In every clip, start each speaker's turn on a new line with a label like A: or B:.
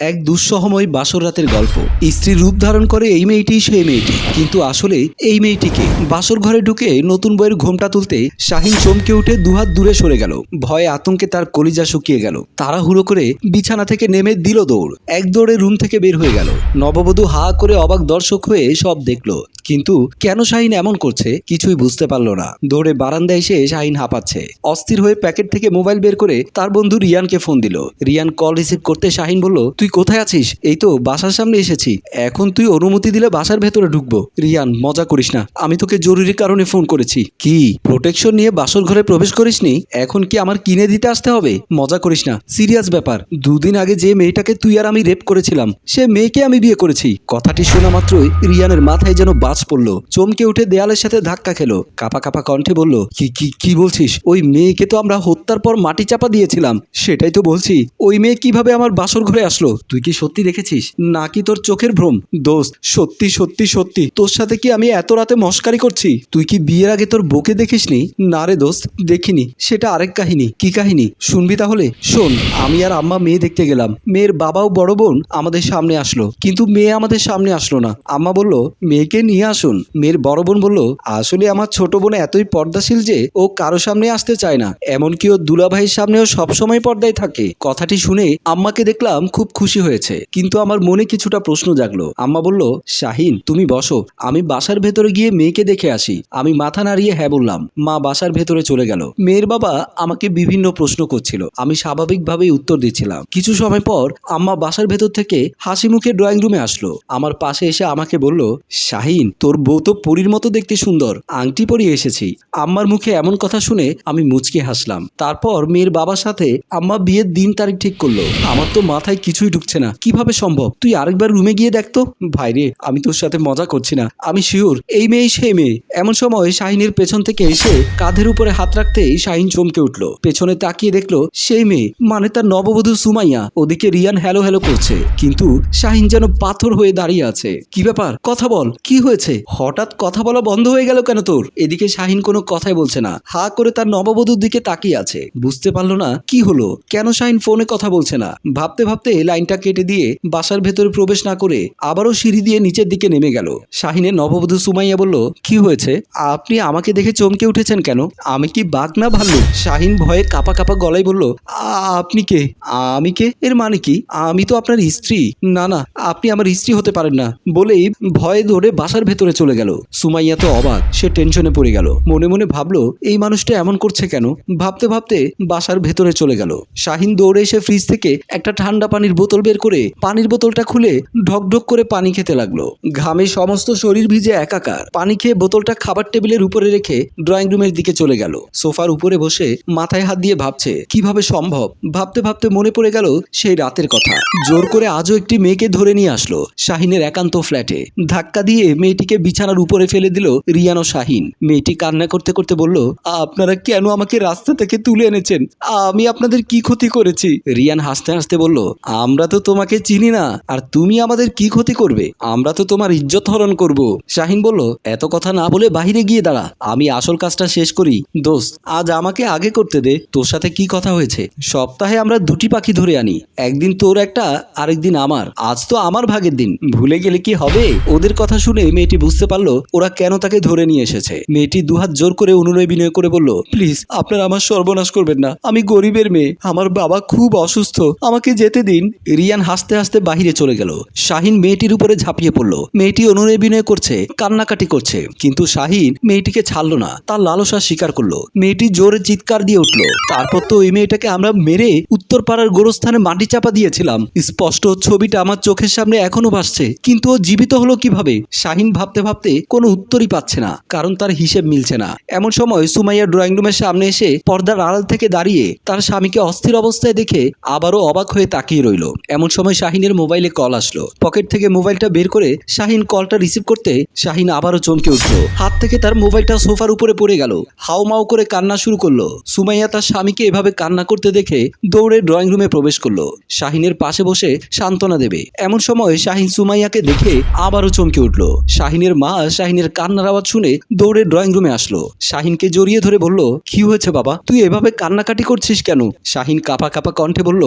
A: এক দুঃসহময় বাসর রাতের গল্প। স্ত্রী রূপ ধারণ করে এই মেয়েটি, সেই মেয়েটি। কিন্তু আসলে এই মেয়েটিকে বাসর ঘরে ঢুকে নতুন বইয়ের ঘোমটা তুলতে শাহিন চমকে উঠে দুহাত দূরে সরে গেল। ভয়ে আতঙ্কে তার কলিজা শুকিয়ে গেল। তাড়াহুড়ো করে বিছানা থেকে নেমে দিল দৌড়। এক দৌড়ে রুম থেকে বের হয়ে গেল। নববধূ হা করে অবাক দর্শক হয়ে সব দেখল। কিন্তু কেন শাহিন এমন করছে কিছুই বুঝতে পারল না। দৌড়ে বারান্দায় এসে শাহিন হাঁপাচ্ছে। অস্থির হয়ে প্যাকেট থেকে মোবাইল বের করে তার বন্ধু রিয়ানকে ফোন দিল। রিয়ান কল রিসিভ করতে শাহিন বলল, তুই কোথায় আছিস? এই তো, বাসার সামনে এসেছি। এখন তুই অনুমতি দিলে বাসার ভেতরে ঢুকবো। রিয়ান, মজা করিস না। আমি তোকে জরুরি কারণে ফোন করেছি। কি প্রোটেকশন নিয়ে বাসর ঘরে প্রবেশ করিসনি? এখন কি আমার কিনে দিতে আসতে হবে? মজা করিস না। সিরিয়াস ব্যাপার। দুদিন আগে যে মেয়েটাকে তুই আর আমি রেপ করেছিলাম, সে মেয়েকে আমি বিয়ে করেছি। কথাটি শোনা মাত্রই রিয়ানের মাথায় যেন বাজ পড়ল। চমকে উঠে দেয়ালের সাথে ধাক্কা খেলো। কাপা কাপা কণ্ঠে বলল, কি কি কি বলছিস? ওই মেয়েকে তো আমরা হত্যার পর মাটি চাপা দিয়েছিলাম। সেটাই তো বলছি। ওই মেয়ে কীভাবে আমার বাসর ঘরে আসলো? তুই কি সত্যি দেখেছিস? নাকি তোর চোখের ভ্রম? দোস্ত, সত্যি সত্যি সত্যি। তোর সাথে কি আমি এত রাতে মস্কারি করছি? তুই কি বিয়ের আগে তোর বউকে দেখিসনি? না রে দোস্ত, দেখিনি। সেটা আরেক কাহিনী। কি কাহিনী? শুনবি তাহলে? শোন, আমি আর আম্মা মেয়ে দেখতে গেলাম। মেয়ের বাবাও বড় বোন আমাদের সামনে আসলো। কিন্তু মেয়ে আমাদের সামনে আসলো না। আম্মা বলল, মেয়েকে নিয়ে আসুন। মেয়ের বড় বোন বলল, আসলে আমার ছোট বোন এতই পর্দাশীল যে ও কারও সামনে আসতে চায় না। এমনকি ও দুলাভাইয়ের সামনেও সবসময় পর্দায় থাকে। কথাটি শুনে আম্মাকে দেখলাম খুব খুশি হয়েছে। কিন্তু আমার মনে কিছুটা প্রশ্ন জাগলো। আম্মা বলল, শাহিন, তুমি বসো। আমি বাসার ভেতরে গিয়ে মেয়েকে দেখে আসি। আমি মাথা নাড়িয়ে হ্যাঁ বললাম। মা বাসার ভেতরে চলে গেল। মেয়ের বাবা আমাকে বিভিন্ন প্রশ্ন করছিল। আমি স্বাভাবিকভাবেই উত্তর দিচ্ছিলাম। কিছু সময় পর আম্মা বাসার ভেতর থেকে হাসি মুখে ড্রয়িং রুমে আসলো। আমার পাশে এসে আমাকে বলল, শাহিন তোর বউ তো পরীর মতো দেখতে সুন্দর। আংটি পরিয়ে এসেছি। আম্মার মুখে এমন কথা শুনে আমি মুচকে হাসলাম। তারপর মেয়ের বাবার সাথে আম্মা বিয়ের দিন তারিখ ঠিক করল। আমার তো মাথায় কিছুই ঢুকছে না। কীভাবে সম্ভব? তুই আরেকবার রুমে গিয়ে দেখতো ভাইরে আমি তোর সাথে মজা করছি না। আমি শিওর, এই মেয়ে সেই মেয়ে। এমন সময় শাহিনের পেছন থেকে এসে কাঁধের উপরে হাত রাখতেই শাহিন চমকে উঠল। পেছনে তাকিয়ে দেখল সেই মেয়ে মানে তার নববধূ সুমাইয়া। ওদিকে রিয়ান হ্যালো হ্যালো করছে। কিন্তু শাহিন যেন পাথর হয়ে দাঁড়িয়ে আছে। কি ব্যাপার? কথা বল, কি হয়েছে? হঠাৎ কথা বলা বন্ধ হয়ে গেল কেন তোর? এদিকে শাহিন কোনো কথাই বলছে না, হা করে তার নববধূর দিকে তাকিয়ে আছে। বুঝতে পারল না কি হলো, কেন শাহিন ফোনে কথা বলছে না। ভাবতে ভাবতে লাইনটা কেটে দিয়ে বাসার ভেতরে প্রবেশ না করে আবারও সিঁড়ি দিয়ে নিচের দিকে নেমে গেল। শাহিনের নববধূ সুমাইয়া বলল, কি হয়েছে? আপনি আমাকে দেখে চমকে উঠেছেন কেন? আমি কি বাঘ না ভাল্লুক? শাহিন ভয়ে কাপা কাপা গলায় বলল, "আ- আপনি কে? আমি কে? এর মানে কি? আমি তো আপনার স্ত্রী। না না, আপনি আমার স্ত্রী হতে পারেন না। বলেই ভয়ে ধরে বাসার ভেতরে চলে গেল। সুমাইয়া তো অবাক, সে টেনশনে পড়ে গেল। মনে মনে ভাবলো, এই মানুষটা এমন করছে কেন? ভাবতে ভাবতে বাসার ভেতরে চলে গেল। শাহিন দৌড়ে এসে ফ্রিজ থেকে একটা ঠান্ডা পানির বোতল বের করে পানির বোতলটা খুলে ঢকঢক করে পানি খেতে লাগল। ঘামে সমস্ত শরীর ভিজে একাকার। পানি খেয়ে বোতলটা খাবার টেবিলের উপরে রেখে ড্রয়িং রুমের দিকে চলে গেল। সোফার উপরে বসে মাথায় হাত দিয়ে ভাবছে, কীভাবে সম্ভব? ভাবতে ভাবতে মনে পড়ে গেল সেই রাতের কথা। জোর করে আজও একটি মেয়েকে ধরে নিয়ে আসলো, শাহিনের একান্ত ফ্ল্যাটে ধাক্কা দিয়ে মেয়েটিকে বিছানার উপরে ফেলে দিল রিয়ান ও শাহিন। মেয়েটি কান্না করতে করতে বলল, আপনারা কেন আমাকে রাস্তা থেকে তুলে এনেছেন? আমি আপনাদের কি ক্ষতি করেছি? রিয়ান হাসতে হাসতে বলল, আমরা তো তোমাকে চিনি না, আর তুমি আমাদের কি ক্ষতি করবে? আমরা তো তোমার ইজ্জত হরণ করব। শাহিন বলল, এত কথা না বলে বাহিরে গিয়ে দাঁড়া, আমি আসল কাজটা শেষ করি। দোস্ত, আজ আমাকে আগে করতে দে, তোর সাথে কি কথা হয়েছে? সপ্তাহে আমরা দুটি পাখি ধরে আনি, একদিন তোর একটা, আরেকদিন আমার। আজ তো আমার ভাগের দিন। ভুলে গেলে কি হবে? ওদের কথা শুনে মেয়েটি বুঝতে পারল ওরা কেন তাকে ধরে নিয়ে এসেছে। মেয়েটি দুহাত জোর করে অনুনয় বিনয় করে বলল, প্লিজ, আপনারা আমার সর্বনাশ করবেন না। আমি গরিবের মেয়ে। আমার বাবা খুব অসুস্থ। আমাকে যেতে দিন। রিয়ান হাসতে হাসতে বাহিরে চলে গেল। শাহিন মেয়েটির উপরে ঝাঁপিয়ে পড়ল। মেয়েটি অনুনয় বিনয় করছে, কান্নাকাটি করছে। কিন্তু শাহিন মেয়েটিকে ছাড়লো না। তার লালসা স্বীকার করল। মেয়েটি জোরে চিৎকার দিয়ে উঠল। তারপর তো ওই মেয়েটাকে আমরা মেরে উত্তর পাড়ার গোরস্থানে মাটি চাপা দিয়েছিলাম। স্পষ্ট ছবিটা আমার চোখের সামনে এখনও ভাসছে। কিন্তু ও জীবিত হলো কীভাবে? শাহিন ভাবতে ভাবতে কোনো উত্তরই পাচ্ছে না, কারণ তার হিসেব মিলছে না। এমন সময় সুমাইয়া ড্রয়িং রুমের সামনে এসে পর্দার আড়াল থেকে দাঁড়িয়ে তার স্বামীকে অস্থির অবস্থায় দেখে আবারও অবাক হয়ে তাকিয়ে রইল। এমন সময় শাহিনের মোবাইলে কল আসলো। পকেট থেকে মোবাইলটা বের করে শাহিন কলটা রিসিভ করতে শাহিন আবারও চমকে উঠল। হাত থেকে তার মোবাইলটা সোফার উপরে পড়ে গেল। হাউমাউ করে কান্না শুরু করল। সুমাইয়া তার স্বামীকে এভাবে কান্না করতে দেখে দৌড়ে ড্রয়িং রুমে প্রবেশ করল। শাহিনের পাশে বসে সান্ত্বনা দেবে। এমন সময় শাহিন সুমাইয়াকে দেখে আবারও চমকে উঠল। শাহিনের মা শাহিনের কান্নার আওয়াজ শুনে দৌড়ে ড্রয়িং রুমে আসলো। শাহিনকে জড়িয়ে ধরে বলল, কি হয়েছে বাবা? তুই এভাবে কান্নাকাটি করছিস কেন? শাহিন কাপা কাপা কণ্ঠে বলল,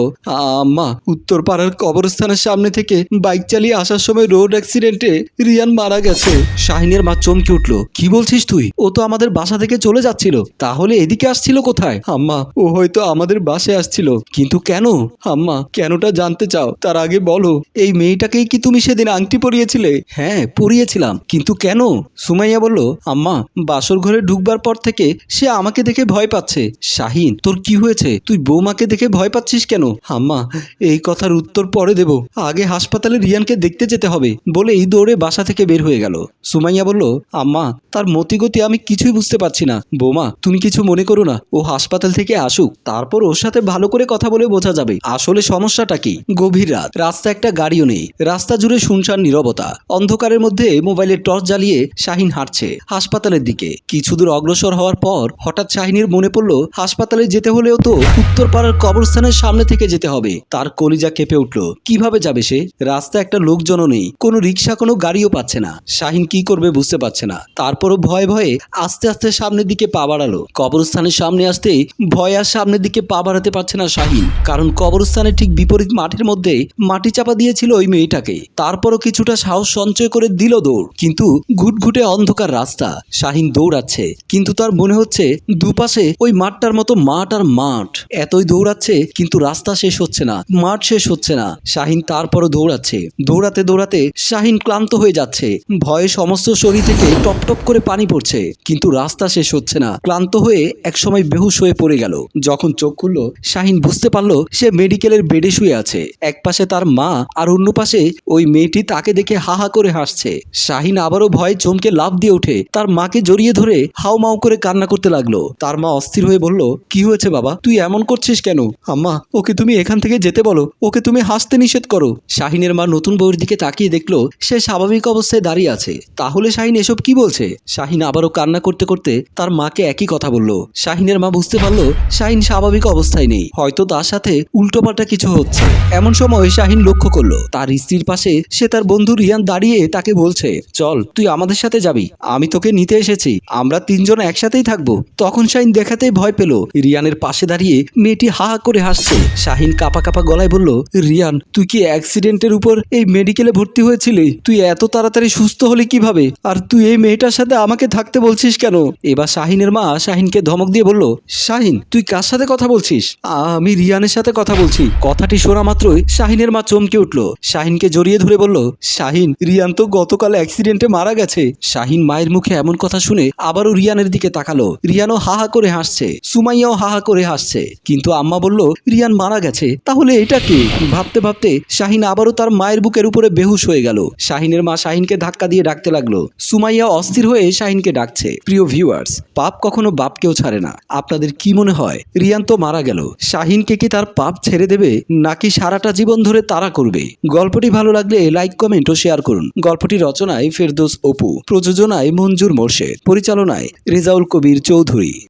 A: আম্মা উত্তর উত্তরপাড়ার কবরস্থানের সামনে থেকে বাইক চালিয়ে আসার সময় রোড অ্যাক্সিডেন্টে রিয়ান মারা গেছে। শাহিনের মা চমকে উঠল, কি বলছিস তুই? ও তো আমাদের বাসা থেকে চলে যাচ্ছিল। তাহলে এদিকে আসছিল কোথায়? আম্মা, ও হয়তো আমাদের বাসে আসছিল। কিন্তু কেন? আম্মা, কেনটা জানতে চাও, তার আগে বলো। এই মেয়েটাকেই কি তুমি সেদিন আংটি পরিয়েছিলে? হ্যাঁ পরিয়েছিলাম। কিন্তু কেন? সুমাইয়া বলল, আম্মা, বাসর ঘরে ঢুকবার পর থেকে সে আমাকে দেখে ভয় পাচ্ছে। শাহিন, তোর কি হয়েছে? তুই বৌমাকে দেখে ভয় পাচ্ছিস কেন? আম্মা, এই কথার উত্তর পরে দেব। আগে হাসপাতালে রিয়ানকে দেখতে যেতে হবে। বলে এই দৌড়ে বাসা থেকে বের হয়ে গেল। সুমাইয়া বলল, আম্মা, তার মতিগতি আমি কিছুই বুঝতে পারছি না। বৌমা, তুমি কিছু মনে করো না। ও হাসপাতাল থেকে আসুক, তারপর ওর সাথে ভালো করে কথা বলে বোঝা যাবে। আসলে সমস্যাটা কি? গভীর রাত। রাস্তা একটা গাড়িও নেই। রাস্তা জুড়ে শুনশান নীরবতা। অন্ধকারের মধ্যে মোবাইলের টর্চ জ্বালিয়ে শাহিন হাঁটছে হাসপাতালের দিকে। কিছু দূর অগ্রসর হওয়ার পর হঠাৎ শাহিনের মনে পড়ল, হাসপাতালে যেতে হলেও তো উত্তরপাড়ার কবরস্থানের সামনে থেকে যেতে হবে। তার কলিজা কেঁপে উঠল, কীভাবে যাবে সে? রাস্তা একটা লোকজনও নেই, কোনো রিক্সা কোনো গাড়িও পাচ্ছে না। শাহিন কি করবে বুঝতে পারছে না। তারপরও ভয়ে ভয়ে আস্তে আস্তে সামনের দিকে পা বাড়ালো। কবরস্থানের সামনে আসতেই ভয় আর সামনের দিকে পা বাড়াতে পারছে না শাহিন, কারণ কবরস্থানের ঠিক বিপরীত মাঠের মধ্যে মাটি চাপা দিয়েছিল ওই মেয়েটাকে। তারপরও কিছুটা সাহস সঞ্চয় করে দিল দৌড়। কিন্তু ঘুটঘুটে অন্ধকার রাস্তা, শাহিন দৌড়াচ্ছে। কিন্তু তার মনে হচ্ছে দুপাশে ওই মাঠটার মতো মাঠ আর মাঠ। এতই দৌড়াচ্ছে, কিন্তু রাস্তা শেষ হচ্ছে না, মাঠ শেষ হচ্ছে না। শাহিন তারপরও দৌড়াচ্ছে। দৌড়াতে দৌড়াতে শাহিন ক্লান্ত হয়ে যাচ্ছে। ভয়ে সমস্ত শরীর থেকে টপ টপ করে পানি পড়ছে। কিন্তু রাস্তা শেষ হচ্ছে না। ক্লান্ত হয়ে একসময় বেহুশ হয়ে পড়ে গেল। যখন চোখ খুলল, শাহিন বুঝতে পারল সে মেডিকেলের বেডে শুয়ে আছে। এক পাশে তার মা আর অন্য পাশে ওই মেয়েটি তাকে দেখে হা হা করে হাসছে। শাহিন আবারও ভয়ে চমকে লাফ দিয়ে ওঠে। তার মাকে জড়িয়ে ধরে হাও মাও করে কান্না করতে লাগল। তার মা অস্থির হয়ে বলল, কি হয়েছে বাবা? তুই এমন করছিস কেন? আম্মা, ওকে তুমি এখান থেকে যেতে বলো। ওকে তুমি হাসতে নিষেধ করো। শাহিনের মা নতুন বউয়ের দিকে তাকিয়ে দেখল, সে স্বাভাবিক অবস্থায় দাঁড়িয়ে আছে। তাহলে শাহিন এসব কি বলছে? শাহিন আবারও কান্না করতে করতে তার মাকে একই কথা বলল। শাহিনের মা বুঝতে পারল, শাহিন স্বাভাবিক অবস্থায় নেই। হয়তো তার সাথে উল্টোপাল্টা কিছু হচ্ছে। এমন সময় শাহিন লক্ষ্য করল, তার স্ত্রীর পাশে সে তার বন্ধু রিয়ান দাঁড়িয়ে তাকে বলছে চল, তুই আমাদের সাথে যাবি। আমি তোকে নিতে এসেছি। আমরা তিনজন একসাথেই থাকব। তখন শাহিন দেখাতেই ভয় পেল। রিয়ানের পাশে দাঁড়িয়ে মেয়েটি হা হা করে হাসছে। শাহিন কাপা কাপা গলায় বলল, রিয়ান, তুই কি অ্যাক্সিডেন্টের উপর এই মেডিকেলে ভর্তি হয়েছিলি? তুই এত তাড়াতাড়ি সুস্থ হলি কীভাবে? আর তুই এই মেয়েটার সাথে আমাকে থাকতে বলছিস কেন? এবার শাহিনের মা শাহিনকে ধমক দিয়ে বলল, শাহিন, তুই কার সাথে কথা বলছিস? আমি রিয়ানের সাথে কথা বলছি। কথাটি শোনা মাত্রই শাহিনের মা চমকে উঠল। শাহিনকে জড়িয়ে ধরে বলল, শাহিন, রিয়ান তো গতকাল অ্যাক্সিডেন্টে মারা গেছে। শাহিন মায়ের মুখে এমন কথা শুনে আবারও রিয়ানের দিকে তাকালো। রিয়ানও হা হা করে হাসছে। সুমাইয়াও হা হা করে হাসছে। কিন্তু আম্মা বলল, রিয়ান মারা গেছে। তাহলে এটা কি? ভাবতে ভাবতে শাহিন আবারও তার মায়ের বুকের উপরে বেহুশ হয়ে গেল। শাহিনের মা শাহিনকে ধাক্কা দিয়ে ডাকতে লাগল। সুমাইয়া অস্থির হয়ে শাহিনকে ডাকছে। প্রিয় ভিউয়ার্স পাপ কখনো বাপকেও ছাড়ে না। আপনাদের কি মনে হয়? রিয়ান তো মারা গেল। শাহিনকে কি তার পাপ ছেড়ে দেবে? নাকি সারাটা জীবন ধরে তারা করবে? গল্পটি ভালো লাগলে লাইক কমেন্ট ও শেয়ার করুন। গল্পটি রচনায় ফেরদোস অপু। প্রযোজনায় মঞ্জুর মোর্শেদ। পরিচালনায় রেজাউল কবির চৌধুরী।